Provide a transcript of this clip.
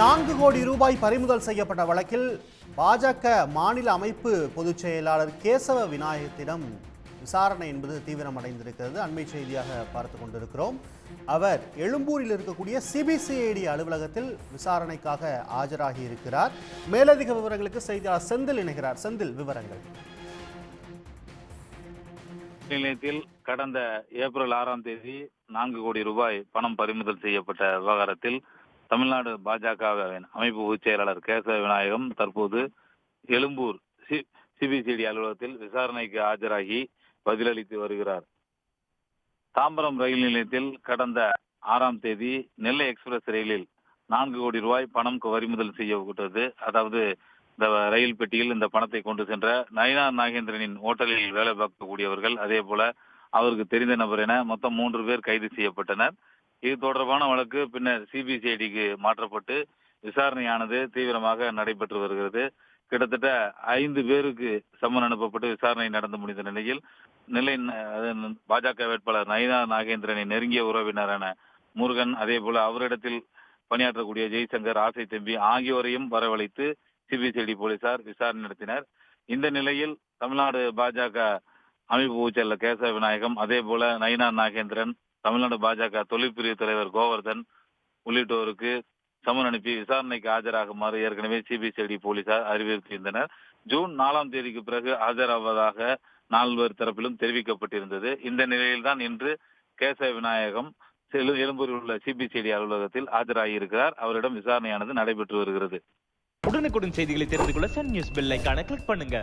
நான்கு கோடி ரூபாய் பறிமுதல் செய்யப்பட்ட வழக்கில் பாஜக மாநில அமைப்பு பொதுச் செயலாளர் கேசவ விநாயகத்திடம் விசாரணை என்பது தீவிரமடைந்திருக்கிறது. அண்மை செய்தியாக பார்த்து கொண்டிருக்கிறோம். அவர் எழும்பூரில் இருக்கக்கூடிய சிபிசிஐடி அலுவலகத்தில் விசாரணைக்காக ஆஜராகி இருக்கிறார். மேலதிக விவரங்களுக்கு செய்தியாளர் செந்தில் இணைகிறார். செந்தில் விவரங்கள். நிலையத்தில் கடந்த ஏப்ரல் ஆறாம் தேதி நான்கு கோடி ரூபாய் பணம் பறிமுதல் செய்யப்பட்ட விவகாரத்தில் தமிழ்நாடு பாஜகவின் அமைப்பு பொதுச் செயலாளர் கேசவ விநாயகம் தற்போது எழும்பூர் சி அலுவலகத்தில் விசாரணைக்கு ஆஜராகி பதிலளித்து வருகிறார். தாம்பரம் ரயில் நிலையத்தில் கடந்த ஆறாம் தேதி நெல்லை எக்ஸ்பிரஸ் ரயிலில் நான்கு கோடி ரூபாய் பணம் வரிமுதல் செய்யப்பட்டது. அதாவது இந்த ரயில் பெட்டியில் இந்த பணத்தை கொண்டு சென்ற நயினார் நாகேந்திரனின் ஓட்டலில் வேலை பார்க்கக்கூடியவர்கள் அதே போல அவருக்கு தெரிந்த நபர் என மொத்தம் மூன்று பேர் கைது செய்யப்பட்டனர். இது தொடர்பான வழக்கு பின்னர் சிபிசிஐடிக்கு மாற்றப்பட்டு விசாரணையானது தீவிரமாக நடைபெற்று வருகிறது. கிட்டத்தட்ட ஐந்து பேருக்கு சம்மன் அனுப்பப்பட்டு விசாரணை நடந்து முடிந்த நிலையில் நெல்லை பாஜக வேட்பாளர் நயினா நாகேந்திரனை நெருங்கிய உறவினரான முருகன் அதே போல அவரிடத்தில் பணியாற்றக்கூடிய ஜெய்சங்கர் ஆசை தம்பி ஆகியோரையும் வரவழைத்து சிபிசிஐடி போலீசார் விசாரணை நடத்தினர். இந்த நிலையில் தமிழ்நாடு பாஜக அமைப்பு பொதுச்செயலர் கேசவ விநாயகம் அதே போல நயினா நாகேந்திரன் தமிழ்நாடு பாஜக தொழிற்பிரிவு தலைவர் கோவர்தன் உள்ளிட்டோருக்கு சமன் அனுப்பி விசாரணைக்கு ஆஜராகுமாறு ஏற்கனவே சிபிசிஐடி போலீசார் அறிவுறுத்தியிருந்தனர். ஜூன் நாலாம் தேதிக்கு பிறகு ஆஜராவதாக நால்வர் தரப்பிலும் தெரிவிக்கப்பட்டிருந்தது. இந்த நிலையில்தான் இன்று கேசவ விநாயகம் எழும்பூரில் உள்ள சிபிசிஐடி அலுவலகத்தில் ஆஜராகியிருக்கிறார். அவரிடம் விசாரணையானது நடைபெற்று வருகிறது. உடனுக்குடன் செய்திகளை தெரிந்து கொள்ள சன் நியூஸ் பெல் கிளிக் பண்ணுங்க.